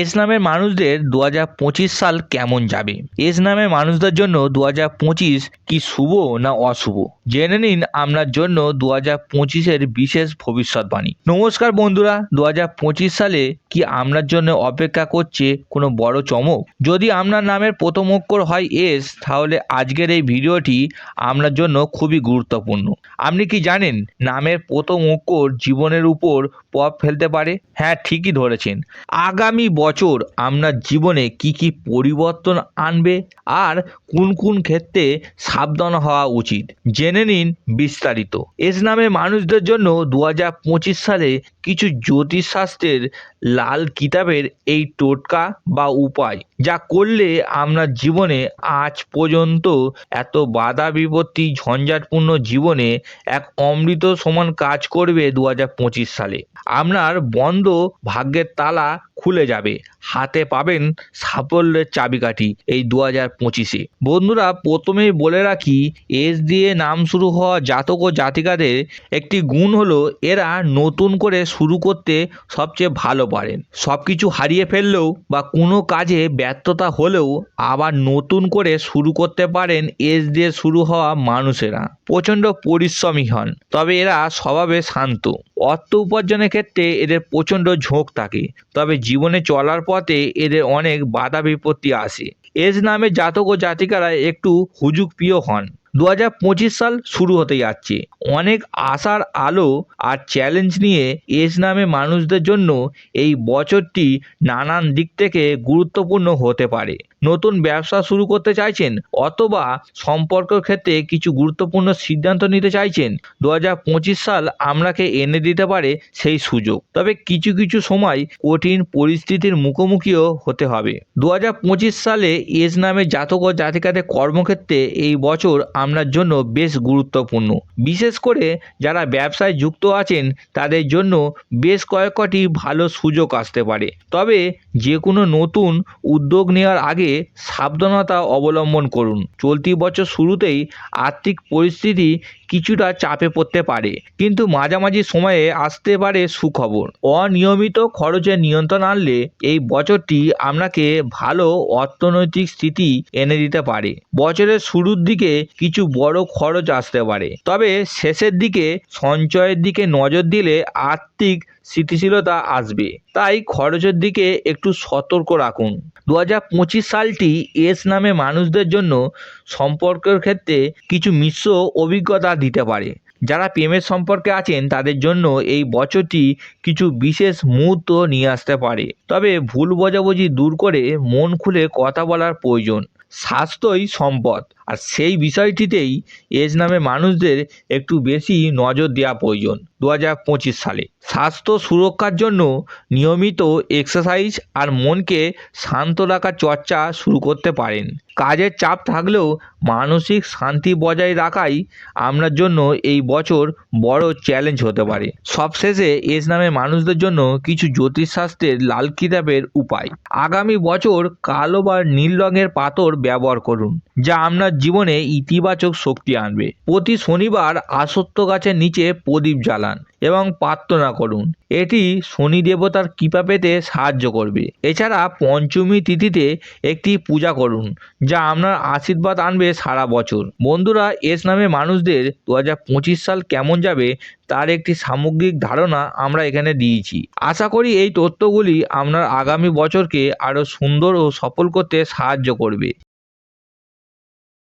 S নামের মানুষদের দু হাজার পঁচিশ সাল কেমন যাবে? এস নামের মানুষদের জন্য দু হাজার পঁচিশ কি শুভ না অশুভ? জেনে নিন আপনার জন্য দু হাজার বিশেষ ভবিষ্যৎবাণী নমস্কার বন্ধুরা দু হাজার পঁচিশ সালে কি আপনার জন্য অপেক্ষা করছে কোনো বড় চমক? যদি আপনার নামের প্রথম অক্ষর হয় এস, তাহলে আজকের এই ভিডিওটি আপনার জন্য খুবই গুরুত্বপূর্ণ। আপনি কি জানেন নামের প্রথম অক্ষর জীবনের উপর প্রভাব ফেলতে পারে? হ্যাঁ ঠিকই ধরেছেন। আগামী বছর আপনার জীবনে কি কি পরিবর্তন আনবে আর কোন কোন ক্ষেত্রে সাবধান হওয়া উচিত? জেনে নিন বিস্তারিত। এস নামে মানুষদের জন্য দুহাজার পঁচিশ সালে কিছু জ্যোতিষশাস্ত্রের লাল কিতাবের এই টোটকা বা উপায় যা করলে আপনার জীবনে আজ পর্যন্ত এত বাধা বিপত্তি, ঝঞ্ঝাটপূর্ণ জীবনে এক অমৃত সমান কাজ করবে দু হাজার পঁচিশ সালে। আপনার বন্ধ ভাগ্যের তালা খুলে যাবে। হাতে পাবেন সাফল্যের চাবিকাঠি এই দু হাজার পঁচিশে। বন্ধুরা, প্রথমেই বলে রাখি, এস দিয়ে নাম শুরু হওয়া জাতক ও জাতিকাদের একটি গুণ হলো, এরা নতুন করে শুরু করতে সবচেয়ে ভালো পারেন। সব কিছু হারিয়ে ফেললেও বা কোনো কাজে ব্যর্থতা হলেও আবার নতুন করে শুরু করতে পারেন এস দিয়ে শুরু হওয়া মানুষেরা। প্রচণ্ড পরিশ্রমী হন, তবে এরা স্বভাবে শান্ত। অর্থ উপার্জনের ক্ষেত্রে এদের প্রচণ্ড ঝোঁক থাকে, তবে জীবনে চলার পথে এদের অনেক বাধা বিপত্তি আসে। এজ নামে জাতক ও জাতিকারা একটু হুজুক প্রিয় হন। দু হাজার পঁচিশ সাল শুরু হতে যাচ্ছে। অনেক আশার আলো আর চ্যালেঞ্জ নিয়ে এস নামে মানুষদের জন্য এই বছরটি নানান দিক থেকে গুরুত্বপূর্ণ হতে পারে। নতুন ব্যবসা শুরু করতে চাইছেন অথবা সম্পর্কের ক্ষেত্রে কিছু গুরুত্বপূর্ণ সিদ্ধান্ত নিতে চাইছেন। দু হাজার পঁচিশ সাল আমরাকে এনে দিতে পারে সেই সুযোগ। তবে কিছু কিছু সময় কঠিন পরিস্থিতির মুখোমুখিও হতে হবে। দু হাজার পঁচিশ সালে এস নামে জাতক ও জাতিকাদের কর্মক্ষেত্রে এই বছর আপনার জন্য বেশ গুরুত্বপূর্ণ। বিশেষ করে যারা ব্যবসায় যুক্ত আছেন, তাদের জন্য বেশ কয়েকটি ভালো সুযোগ আসতে পারে। তবে যে কোনো নতুন উদ্যোগ নেওয়ার আগে সাবধানতা অবলম্বন করুন। চলতি বছর শুরুতেই আর্থিক পরিস্থিতি কিছুটা চাপে পড়তে পারে, কিন্তু মাঝামাঝি সময়ে আসতে পারে সুখবর। অনিয়মিত খরচের নিয়ন্ত্রণ আনলে এই বছরটি আপনাকে ভালো অর্থনৈতিক স্থিতি এনে দিতে পারে। বছরের শুরুর দিকে কিছু বড় খরচ আসতে পারে, তবে শেষের দিকে সঞ্চয়ের দিকে নজর দিলে আর্থিক স্থিতিশীলতা আসবে। তাই খরচের দিকে একটু সতর্ক রাখুন। দু পঁচিশ সালটি এস নামে মানুষদের জন্য সম্পর্কের ক্ষেত্রে কিছু মিশ্র অভিজ্ঞতা দিতে পারে। যারা প্রেমের সম্পর্কে আছেন, তাদের জন্য এই বছরটি কিছু বিশেষ মুহূর্ত নিয়ে আসতে পারে। তবে ভুল বোঝাবুঝি দূর করে মন খুলে কথা বলার প্রয়োজন, স্বাস্থ্যই সম্পদ। আর সেই বিষয়টিতেই এজ নামে মানুষদের একটু বেশি নজর দেওয়া প্রয়োজন। দু হাজার পঁচিশ সালে। স্বাস্থ্য সুরক্ষার জন্য নিয়মিত এক্সারসাইজ আর মনকে শান্ত রাখার চর্চা শুরু করতে পারেন। কাজের চাপ থাকলেও মানসিক শান্তি বজায় রাখাই আপনার জন্য এই বছর বড় চ্যালেঞ্জ হতে পারে। সবশেষে এস নামে মানুষদের জন্য কিছু জ্যোতিষশাস্ত্রের লাল কিতাবের উপায়। আগামী বছর কালো বা নীল রঙের পাথর ব্যবহার করুন, যা আপনার জীবনে ইতিবাচক শক্তি আনবে। প্রতি শনিবার আসত্য গাছের নিচে প্রদীপ জ্বালান। এবং প্রার্থনা করুন। এটি শনি দেবতার কৃপা পেতে সাহায্য করবে। এছাড়া পঞ্চমী তিথিতে একটি পূজা করুন, যা আপনার আশীর্বাদ আনবে সারা বছর। বন্ধুরা, এস নামে মানুষদের দু হাজার পঁচিশ সাল কেমন যাবে তার একটি সামগ্রিক ধারণা আমরা এখানে দিয়েছি। আশা করি এই তথ্যগুলি আপনার আগামী বছরকে আরও সুন্দর ও সফল করতে সাহায্য করবে।